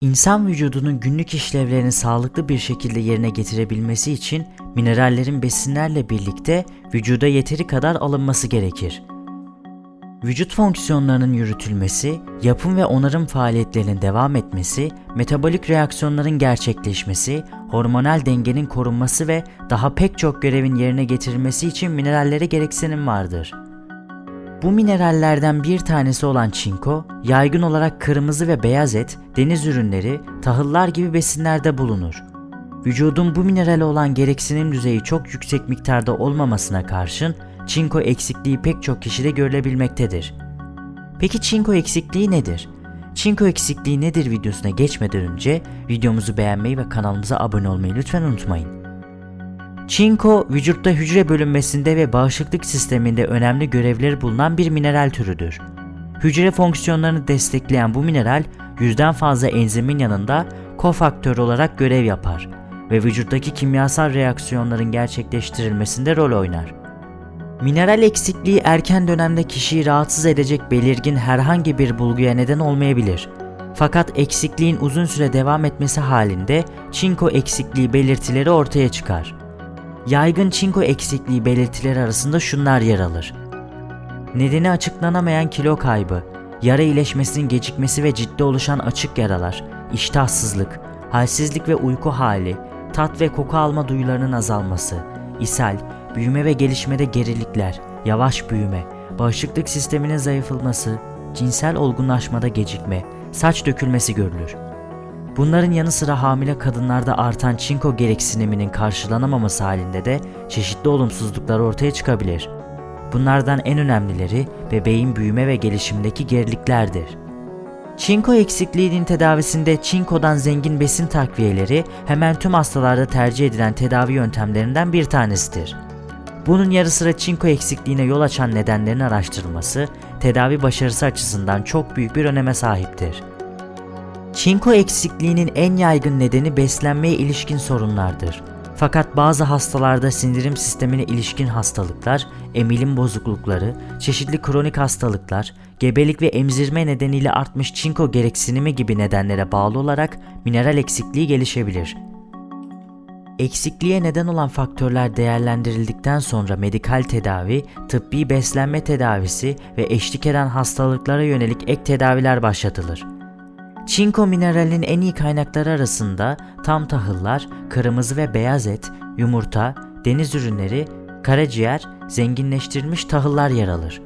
İnsan vücudunun günlük işlevlerini sağlıklı bir şekilde yerine getirebilmesi için minerallerin besinlerle birlikte vücuda yeteri kadar alınması gerekir. Vücut fonksiyonlarının yürütülmesi, yapım ve onarım faaliyetlerinin devam etmesi, metabolik reaksiyonların gerçekleşmesi, hormonal dengenin korunması ve daha pek çok görevin yerine getirilmesi için minerallere gereksinim vardır. Bu minerallerden bir tanesi olan çinko, yaygın olarak kırmızı ve beyaz et, deniz ürünleri, tahıllar gibi besinlerde bulunur. Vücudun bu minerale olan gereksinim düzeyi çok yüksek miktarda olmamasına karşın çinko eksikliği pek çok kişide görülebilmektedir. Peki çinko eksikliği nedir? Çinko eksikliği nedir videosuna geçmeden önce videomuzu beğenmeyi ve kanalımıza abone olmayı lütfen unutmayın. Çinko, vücutta hücre bölünmesinde ve bağışıklık sisteminde önemli görevleri bulunan bir mineral türüdür. Hücre fonksiyonlarını destekleyen bu mineral, yüzden fazla enzimin yanında kofaktör olarak görev yapar ve vücuttaki kimyasal reaksiyonların gerçekleştirilmesinde rol oynar. Mineral eksikliği erken dönemde kişiyi rahatsız edecek belirgin herhangi bir bulguya neden olmayabilir. Fakat eksikliğin uzun süre devam etmesi halinde çinko eksikliği belirtileri ortaya çıkar. Yaygın çinko eksikliği belirtileri arasında şunlar yer alır. Nedeni açıklanamayan kilo kaybı, yara iyileşmesinin gecikmesi ve ciddi oluşan açık yaralar, iştahsızlık, halsizlik ve uyku hali, tat ve koku alma duyularının azalması, ishal, büyüme ve gelişmede gerilikler, yavaş büyüme, bağışıklık sisteminin zayıflaması, cinsel olgunlaşmada gecikme, saç dökülmesi görülür. Bunların yanı sıra hamile kadınlarda artan çinko gereksiniminin karşılanamaması halinde de çeşitli olumsuzluklar ortaya çıkabilir. Bunlardan en önemlileri bebeğin büyüme ve gelişimdeki geriliklerdir. Çinko eksikliğinin tedavisinde çinkodan zengin besin takviyeleri hemen tüm hastalarda tercih edilen tedavi yöntemlerinden bir tanesidir. Bunun yarı sıra çinko eksikliğine yol açan nedenlerin araştırılması, tedavi başarısı açısından çok büyük bir öneme sahiptir. Çinko eksikliğinin en yaygın nedeni beslenmeye ilişkin sorunlardır. Fakat bazı hastalarda sindirim sistemine ilişkin hastalıklar, emilim bozuklukları, çeşitli kronik hastalıklar, gebelik ve emzirme nedeniyle artmış çinko gereksinimi gibi nedenlere bağlı olarak mineral eksikliği gelişebilir. Eksikliğe neden olan faktörler değerlendirildikten sonra medikal tedavi, tıbbi beslenme tedavisi ve eşlik eden hastalıklara yönelik ek tedaviler başlatılır. Çinko mineralinin en iyi kaynakları arasında tam tahıllar, kırmızı ve beyaz et, yumurta, deniz ürünleri, karaciğer, zenginleştirilmiş tahıllar yer alır.